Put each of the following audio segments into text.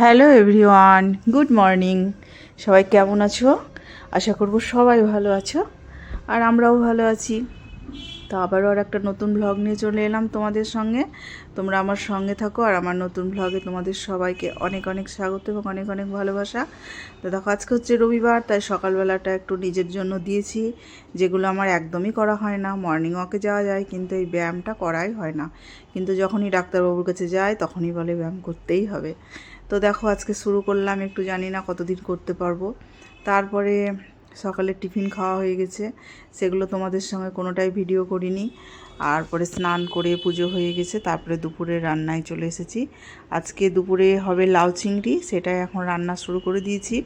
Hello everyone, good morning. সবাই কেমন আছো? আশা করব সবাই ভালো আছো, আর আমরাও ভালো আছি। তো আবারও আর একটা নতুন ব্লগ নিয়ে চলে এলাম তোমাদের সঙ্গে। তোমরা আমার সঙ্গে থাকো আর আমার নতুন ব্লগে তোমাদের সবাইকে অনেক অনেক স্বাগত এবং অনেক অনেক ভালোবাসা। তো দেখো, আজকে হচ্ছে রবিবার, তাই সকালবেলাটা একটু নিজের জন্য দিয়েছি, যেগুলো আমার একদমই করা হয় না। মর্নিং ওয়াকে যাওয়া যায়, কিন্তু এই ব্যায়ামটা করাই হয় না। কিন্তু যখনই ডাক্তারবাবুর কাছে যায় তখনই বলে ব্যায়াম করতেই হবে। তো দেখো আজকে শুরু করলাম, একটু জানি না কতদিন করতে পারব। তারপরে সকালে টিফিন খাওয়া হয়ে গেছে, সেগুলো তোমাদের সঙ্গে কোনোটাই ভিডিও করিনি। আর পরে স্নান করে পুজো হয়ে গেছে, তারপরে দুপুরে রান্নায় চলে এসেছি। আজকে দুপুরে হবে লাউ চিংড়ি, সেটাই এখন রান্না শুরু করে দিয়েছি।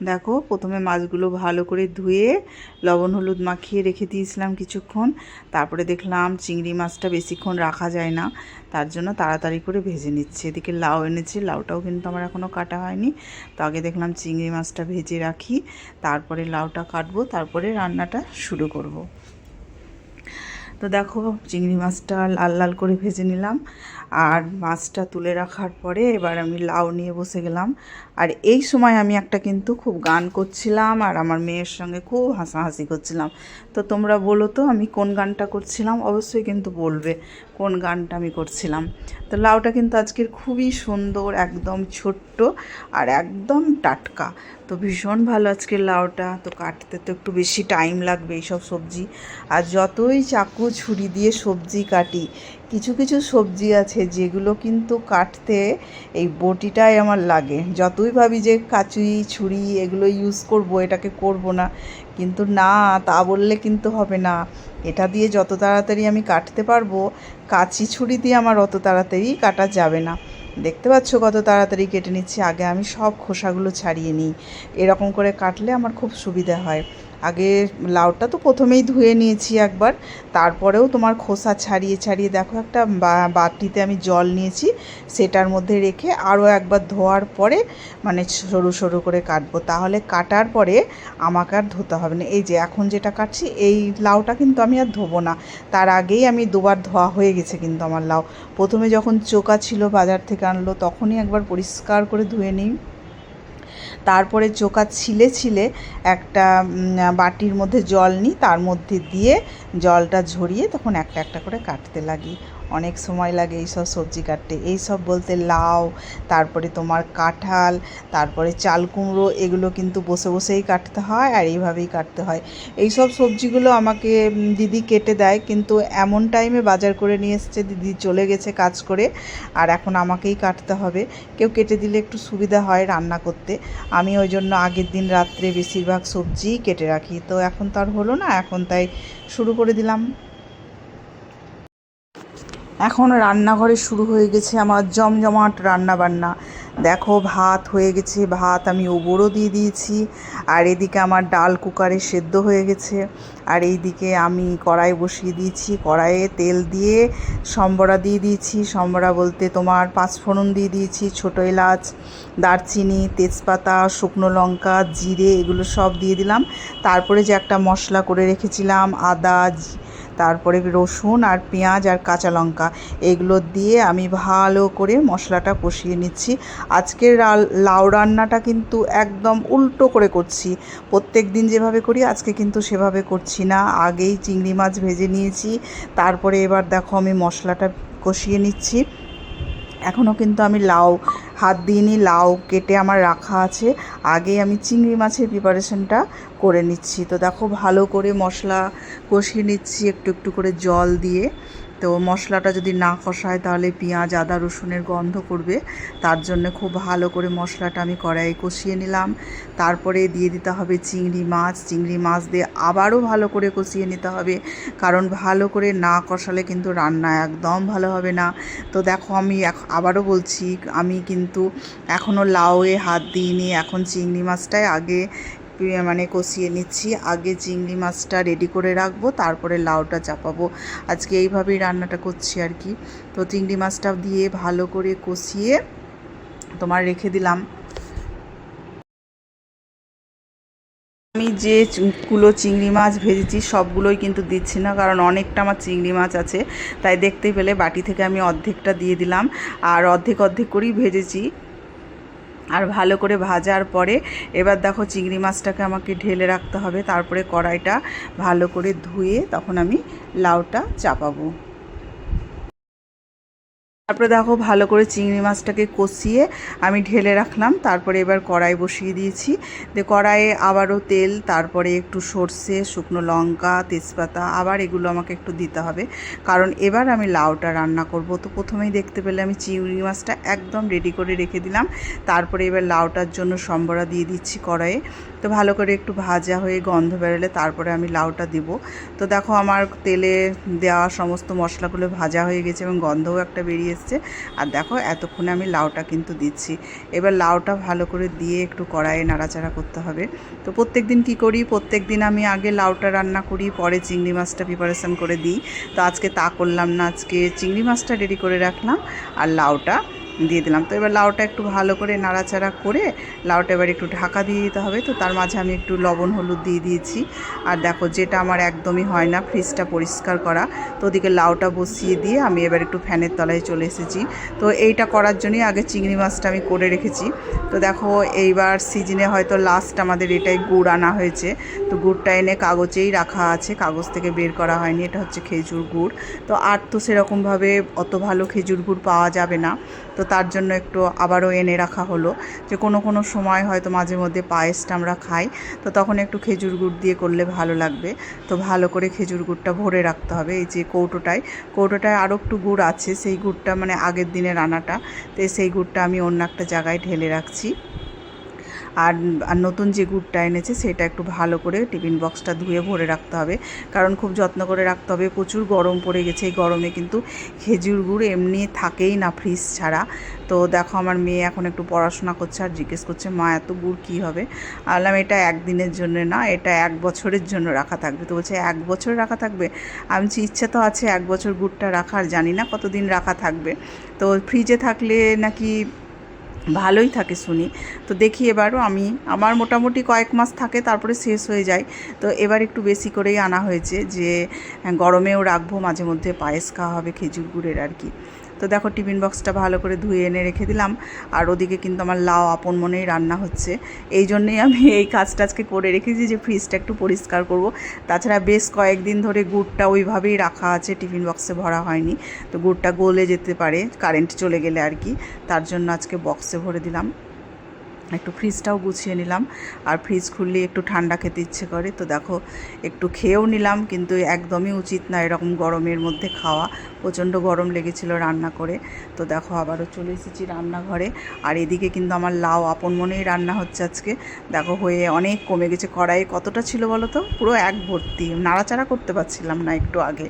দেখো, প্রথমে মাছগুলো ভালো করে ধুয়ে লবণ হলুদ মাখিয়ে রেখে দিয়েছিলাম কিছুক্ষণ। তারপরে দেখলাম চিংড়ি মাছটা বেশিক্ষণ রাখা যায় না। তার জন্য তাড়াতাড়ি করে ভেজে নিচ্ছে। এদিকে লাউ এনেছে, লাউটাও কিন্তু আমার এখনও কাটা হয়নি। তো আগে দেখলাম চিংড়ি মাছটা ভেজে রাখি, তারপরে লাউটা কাটবো, তারপরে রান্নাটা শুরু করব। তো দেখো, চিংড়ি মাছটা লাল লাল করে ভেজে নিলাম। আর মাছটা তুলে রাখার পরে এবার আমি লাউ নিয়ে বসে গেলাম। আর এই সময় আমি একটা কিন্তু খুব গান করছিলাম আর আমার মেয়ের সঙ্গে খুব হাসাহাসি করছিলাম। তো তোমরা বলো তো, আমি কোন গানটা করছিলাম? অবশ্যই কিন্তু বলবে কোন গানটা আমি করছিলাম। তো লাউটা কিন্তু আজকের খুবই সুন্দর, একদম ছোট্ট আর একদম টাটকা। তো ভীষণ ভালো আজকের লাউটা। তো কাটতে তো একটু বেশি টাইম লাগবে এইসব সবজি। আর যতই চাকু ছুরি দিয়ে সবজি কাটি কিছু কিছু সবজি আছে যেগুলো কিন্তু কাটতে এই বটিটাই আমার লাগে। যতই ভাবি যে কাচুই, ছুরি এগুলো ইউজ করব, এটাকে করব না, কিন্তু না, তা বললে কিন্তু হবে না। এটা দিয়ে যত তাড়াতাড়ি আমি কাটতে পারব, কাচি, ছুরি দিয়ে আমার অত তাড়াতাড়ি কাটা যাবে না। দেখতে পাচ্ছ কত তাড়াতাড়ি কেটে নিচ্ছি। আগে আমি সব খোসাগুলো ছাড়িয়ে নিই। এরকম করে কাটলে আমার খুব সুবিধা হয়। আগে লাউটা তো প্রথমেই ধুয়ে নিয়েছি একবার, তারপরেও তোমার খোসা ছাড়িয়ে ছাড়িয়ে দেখো একটা বাটিতে আমি জল নিয়েছি, সেটার মধ্যে রেখে আরও একবার ধোয়ার পরে মানে সরু সরু করে কাটবো, তাহলে কাটার পরে আমাকে আর ধুতে হবে না। এই যে এখন যেটা কাটছি, এই লাউটা কিন্তু আমি আর ধোবো না, তার আগেই আমি দুবার ধোয়া হয়ে গেছে কিন্তু আমার লাউ। প্রথমে যখন চোকা ছিল বাজার থেকে আনলো, তখনই একবার পরিষ্কার করে ধুয়ে নিই। তারপরে চোকা ছিলে ছিলে একটা বাটির মধ্যে জল নিই, তার মধ্যে দিয়ে জলটা ঝরিয়ে তখন একটা একটা করে কাটতে লাগি। অনেক সময় লাগে এইসব সবজি কাটতে। এইসব বলতে লাউ, তারপরে তোমার কাঁঠাল, তারপরে চাল কুমড়ো, এগুলো কিন্তু বসে বসেই কাটতে হয় আর এইভাবেই কাটতে হয়। এই সব সবজিগুলো আমাকে দিদি কেটে দেয় কিন্তু এমন টাইমে বাজার করে নিয়ে এসছে, দিদি চলে গেছে কাজ করে আর এখন আমাকেই কাটতে হবে। কেউ কেটে দিলে একটু সুবিধা হয় রান্না করতে। আমি ওই জন্য আগের দিন রাত্রে বেশিরভাগ সবজিই কেটে রাখি। তো এখন তো আর হলো না, এখন তাই শুরু করে দিলাম। এখন রান্নাঘরে শুরু হয়ে গেছে আমার জমজমাট রান্না বান্না দেখো, ভাত হয়ে গেছে, ভাত আমি ওবরও দিয়ে দিয়েছি, আর এদিকে আমার ডাল কুকারে সেদ্ধ হয়ে গেছে, আর এইদিকে আমি কড়াই বসিয়ে দিয়েছি, কড়াইয়ে তেল দিয়ে সম্বরা দিয়ে দিয়েছি, সম্বরা বলতে তোমার পাঁচফোড়ন দিয়ে দিয়েছি, ছোটো এলাচ, দারচিনি, তেজপাতা, শুকনো লঙ্কা, জিরে, এগুলো সব দিয়ে দিলাম, তারপরে যে একটা মশলা করে রেখেছিলাম, আদা তারপরে রসুন আর পেঁয়াজ আর কাঁচা লঙ্কা, এগুলো দিয়ে আমি ভালো করে মশলাটা কষিয়ে নিচ্ছি। আজকের লাউ রান্নাটা কিন্তু একদম উল্টো করে করছি। প্রত্যেক দিন যেভাবে করি, আজকে কিন্তু সেভাবে করছি না। আগেই চিংড়ি মাছ ভেজে নিয়েছি। তারপরে এবার দেখো আমি মশলাটা কষিয়ে নিচ্ছি। এখনও কিন্তু আমি লাউ, হাত দিইনি, লাউ কেটে আমার রাখা আছে। আগে আমি চিংড়ি মাছের প্রিপারেশনটা করে নিচ্ছি। তো দেখো ভালো করে মশলা কষিয়ে নিচ্ছি, একটু একটু করে জল দিয়ে। তো মশলাটা যদি না কষায় তাহলে পেঁয়াজ, আদা, রসুনের গন্ধ করবে। তার জন্য খুব ভালো করে মশলাটা আমি কড়াইয়ে কষিয়ে নিলাম। তারপরে দিয়ে দিতে হবে চিংড়ি মাছ। চিংড়ি মাছ দিয়ে আবারও ভালো করে কষিয়ে নিতে হবে। কারণ ভালো করে না কষালে কিন্তু রান্না একদম ভালো হবে না। তো দেখো আমি আবারও বলছি, আমি কিন্তু এখনও লাউয়ে হাত দিইনি। এখন চিংড়ি মাছটাই আগে মানে কষিয়ে নিচ্ছি। আগে চিংড়ি মাছটা রেডি করে রাখব, তারপরে লাউটা চাপাবো। আজকে এইভাবেই রান্নাটা করছি আর কি। তো চিংড়ি মাছটা দিয়ে ভালো করে কষিয়ে তোমার রেখে দিলাম। আমি যে কুলো চিংড়ি মাছ ভেজেছি, সবগুলোই কিন্তু দিচ্ছি না, কারণ অনেকটা আমার চিংড়ি মাছ আছে। তাই দেখতে পেলে বাটি থেকে আমি অর্ধেকটা দিয়ে দিলাম। আর অর্ধেক অর্ধেক করেই ভেজেছি। আর ভালো করে ভাজার পরে এবার দেখো চিংড়ি মাছটাকে আমাকে ঢেলে রাখতে হবে, তারপরে কড়াইটা ভালো করে ধুয়ে তখন আমি লাউটা চাপাবো। তারপরে দেখো ভালো করে চিংড়ি মাছটাকে কষিয়ে আমি ঢেলে রাখলাম, তারপরে এবার কড়াই বসিয়ে দিয়েছি। দিয়ে কড়াইয়ে আবারও তেল, তারপরে একটু সর্ষে, শুকনো লঙ্কা, তেজপাতা, আবার এগুলো আমাকে একটু দিতে হবে। কারণ এবার আমি লাউটা রান্না করব। তো প্রথমেই দেখতে পেলে আমি চিংড়ি মাছটা একদম রেডি করে রেখে দিলাম। তারপরে এবার লাউটার জন্য সম্বরা দিয়ে দিচ্ছি কড়াইয়ে। তো ভালো করে একটু ভাজা হয়ে গন্ধ বেরোলে তারপরে আমি লাউটা দিব। তো দেখো আমার তেলে দেওয়া সমস্ত মশলাগুলো ভাজা হয়ে গেছে এবং গন্ধও একটা বেরিয়ে এসছে। আর দেখো এতক্ষণে আমি লাউটা কিন্তু দিচ্ছি। এবার লাউটা ভালো করে দিয়ে একটু কড়াইয়ে নাড়াচাড়া করতে হবে। তো প্রত্যেক দিন কী করি? প্রত্যেক দিন আমি আগে লাউটা রান্না করি, পরে চিংড়ি মাছটা প্রিপারেশন করে দিই। তো আজকে তা করলাম না, আজকে চিংড়ি মাছটা রেডি করে রাখলাম আর লাউটা দিয়ে দিলাম। তো এবার লাউটা একটু ভালো করে নাড়াচাড়া করে লাউটা এবার একটু ঢাকা দিয়ে দিতে হবে। তো তার মাঝে আমি একটু লবণ, হলুদ দিয়ে দিয়েছি। আর দেখো, যেটা আমার একদমই হয় না, ফ্রিজটা পরিষ্কার করা। তো ওদিকে লাউটা বসিয়ে দিয়ে আমি এবার একটু ফ্যানের তলায় চলে এসেছি। তো এইটা করার জন্যই আগে চিংড়ি মাছটা আমি করে রেখেছি। তো দেখো, এইবার সিজনে হয়তো লাস্ট আমাদের এটাই গুড় আনা হয়েছে। তো গুড়টা এনে কাগজেই রাখা আছে, কাগজ থেকে বের করা হয়নি। এটা হচ্ছে খেজুর গুড়। তো আর তো সেরকমভাবে অত ভালো খেজুর গুড় পাওয়া যাবে না। তো তার জন্য একটু আবারও এনে রাখা হলো যে কোনো কোনো সময় হয়তো মাঝে মধ্যে পায়েসটা আমরা খাই, তো তখন একটু খেজুর গুড় দিয়ে করলে ভালো লাগবে। তো ভালো করে খেজুর গুড়টা ভরে রাখতে হবে এই যে কৌটোটায়। কৌটোটায় আরও একটু গুড় আছে, সেই গুড়টা মানে আগের দিনের আনাটা। তো সেই গুড়টা আমি অন্য একটা জায়গায় ঢেলে রাখছি। আর আর নতুন যে গুড়টা এনেছে সেটা একটু ভালো করে টিফিন বক্সটা ধুয়ে ভরে রাখতে হবে। কারণ খুব যত্ন করে রাখতে হবে। প্রচুর গরম পড়ে গেছে। এই গরমে কিন্তু খেজুর গুড় এমনি থাকেই না ফ্রিজ ছাড়া। তো দেখো আমার মেয়ে এখন একটু পড়াশোনা করছে আর জিজ্ঞেস করছে, মা, এত গুড় কী হবে? বললাম, এটা একদিনের জন্য না, এটা এক বছরের জন্য রাখা থাকবে। তো বলছে, এক বছর রাখা থাকবে? আমি ইচ্ছা তো আছে এক বছর গুড়টা রাখার। জানি না কতদিন রাখা থাকবে। তো ফ্রিজে থাকলে নাকি ভালোই থাকে শুনি। তো দেখি এবারও আমি, আমার মোটামুটি কয়েক মাস থাকে, তারপরে শেষ হয়ে যায়। তো এবার একটু বেশি করেই আনা হয়েছে যে, গরমেও রাখব, মাঝে মধ্যে পায়েস খাওয়া হবে, খেজুর গুড়ের আর কি। তো দেখো টিফিন বক্সটা ভালো করে ধুয়ে এনে রেখে দিলাম। আর ওদিকে কিন্তু আমার লাউ আপন মনেই রান্না হচ্ছে। এই জন্যেই আমি এই কাজটা আজকে করে রেখেছি যে ফ্রিজটা একটু পরিষ্কার করব। তাছাড়া বেশ কয়েকদিন ধরে গুড়টা ওইভাবেই রাখা আছে, টিফিন বক্সে ভরা হয়নি। তো গুড়টা গলে যেতে পারে কারেন্ট চলে গেলে আর কি। তার জন্য আজকে বক্সে ভরে দিলাম। একটু ফ্রিজটাও গুছিয়ে নিলাম। আর ফ্রিজ খুললে একটু ঠান্ডা খেতে ইচ্ছে করে। তো দেখো, একটু খেয়েও নিলাম, কিন্তু একদমই উচিত না এরকম গরমের মধ্যে খাওয়া। প্রচণ্ড গরম লেগেছিল রান্না করে। তো দেখো, আবারও চলে এসেছি রান্নাঘরে। আর এদিকে কিন্তু আমার লাউ আপন মনেই রান্না হচ্ছে আজকে। দেখো, হয়ে অনেক কমে গেছে। কড়াই কতটা ছিল বলো তো? পুরো এক ভর্তি। নাড়াচাড়া করতে পারছিলাম না একটু আগে।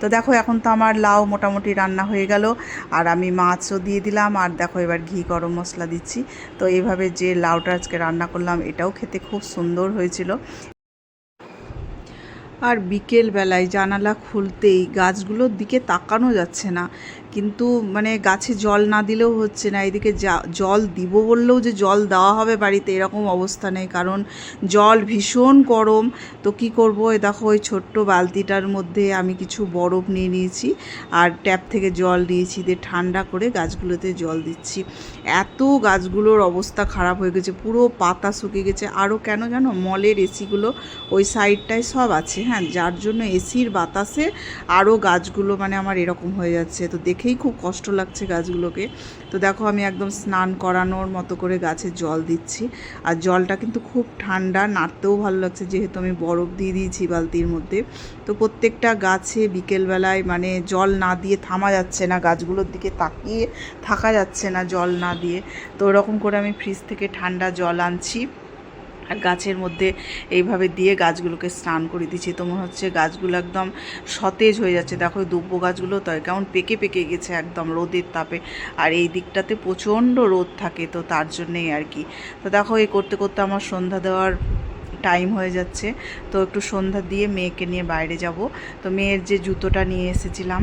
তো দেখো, এখন তো আমার লাউ মোটামুটি রান্না হয়ে গেল। আর আমি মাছও দিয়ে দিলাম। আর দেখো, এবার ঘি গরম মশলা দিচ্ছি। তো এইভাবে যে লাউটা আজকে রান্না করলাম, এটাও খেতে খুব সুন্দর হয়েছিল। আর বিকেল বেলায় জানালা খুলতেই গাছগুলোর দিকে তাকানো যাচ্ছে না। কিন্তু মানে গাছে জল না দিলেও হচ্ছে না, এদিকে জল দিব বললেও যে জল দেওয়া হবে বাড়িতে এরকম অবস্থা নেই। কারণ জল ভীষণ গরম, তো কি করব? এ দেখো, ওই ছোট্ট বালতিটার মধ্যে আমি কিছু বরফ নিয়ে নিয়েছি আর ট্যাপ থেকে জল নিয়েছি দিয়ে ঠান্ডা করে গাছগুলোতে জল দিচ্ছি। এত গাছগুলোর অবস্থা খারাপ হয়ে গেছে, পুরো পাতা শুকিয়ে গেছে। আরও কেন জানো, মলের এসিগুলো ওই সাইডটায় সব আছে হ্যাঁ? যার জন্য এসির বাতাসে আরও গাছগুলো মানে আমার এরকম হয়ে যাচ্ছে। তো দেখেই খুব কষ্ট লাগছে গাছগুলোকে। তো দেখো আমি একদম স্নান করানোর মতো করে গাছে জল দিচ্ছি। আর জলটা কিন্তু খুব ঠান্ডা, নাড়তেও ভালো লাগছে যেহেতু আমি বরফ দিয়ে দিয়েছি বালতির মধ্যে। তো প্রত্যেকটা গাছে বিকেলবেলায় মানে জল না দিয়ে থামা যাচ্ছে না, গাছগুলোর দিকে তাকিয়ে থাকা যাচ্ছে না জল না দিয়ে। তো ওরকম করে আমি ফ্রিজ থেকে ঠান্ডা জল আনছি। আর গাছের মধ্যে এইভাবে দিয়ে গাছগুলোকে স্নান করে দিচ্ছি। তো মনে হচ্ছে গাছগুলো একদম সতেজ হয়ে যাচ্ছে। দেখো দুব্ব গাছগুলো তো কেমন পেকে পেকে গেছে একদম রোদের তাপে। আর এই দিকটাতে প্রচণ্ড রোদ থাকে তো তার জন্যেই আর কি। তো দেখো এই করতে করতে আমার সন্ধ্যা দেওয়ার টাইম হয়ে যাচ্ছে। তো একটু সন্ধ্যা দিয়ে মেয়েকে নিয়ে বাইরে যাব। তো মেয়ের যে জুতোটা নিয়ে এসেছিলাম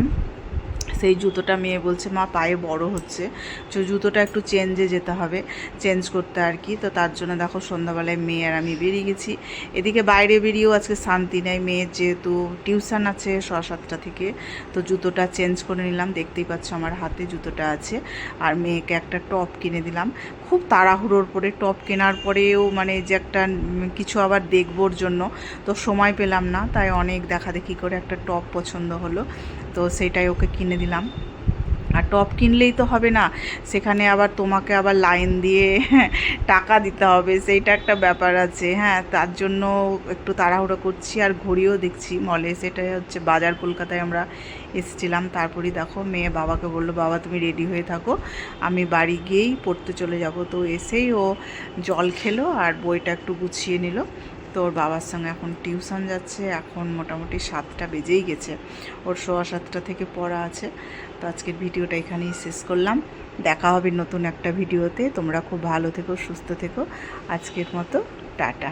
সেই জুতোটা মেয়ে বলছে, মা, পায়ে বড় হচ্ছে। তো জুতোটা একটু চেঞ্জে যেতে হবে চেঞ্জ করতে আর কি। তো তার জন্য দেখো সন্ধ্যাবেলায় মেয়ে আর আমি বেরিয়ে গেছি। এদিকে বাইরে বেরিয়েও আজকে শান্তি নেই। মেয়ের যেহেতু টিউশন আছে ছ সাতটা থেকে, তো জুতোটা চেঞ্জ করে নিলাম। দেখতেই পাচ্ছ আমার হাতে জুতোটা আছে। আর মেয়েকে একটা টপ কিনে দিলাম। খুব তাড়াহুড়োর পরে টপ কেনার পরেও মানে যে একটা কিছু আবার দেখবোর জন্য, তো সময় পেলাম না। তাই অনেক দেখাদেখি করে একটা টপ পছন্দ হলো। তো সেটাই ওকে কিনে দিলাম। আর টপ কিনলেই তো হবে না। সেখানে আবার তোমাকে আবার লাইন দিয়ে টাকা দিতে হবে। সেইটা একটা ব্যাপার আছে। হ্যাঁ তার জন্য একটু তাড়াহুড়ো করছি আর ঘড়িও দেখছি মলে সেটাই হচ্ছে বাজার কলকাতায় আমরা এসেছিলাম। তারপরেই দেখো মেয়ে বাবাকে বলল, বাবা, তুমি রেডি হয়ে থাকো। আমি বাড়ি গিয়েই পড়তে চলে যাব। তো এসেই ও জল খেলো আর বইটা একটু গুছিয়ে নিল। তো ওর বাবার সঙ্গে এখন টিউশন যাচ্ছে, এখন মোটামুটি সাতটা বেজেই গেছে। ওর সোয়া সাতটা থেকে পড়া আছে। তো আজকের ভিডিওটা এখানেই শেষ করলাম। দেখা হবে নতুন একটা ভিডিওতে। তোমরা খুব ভালো থেকো, সুস্থ থেকো। আজকের মতো, টাটা।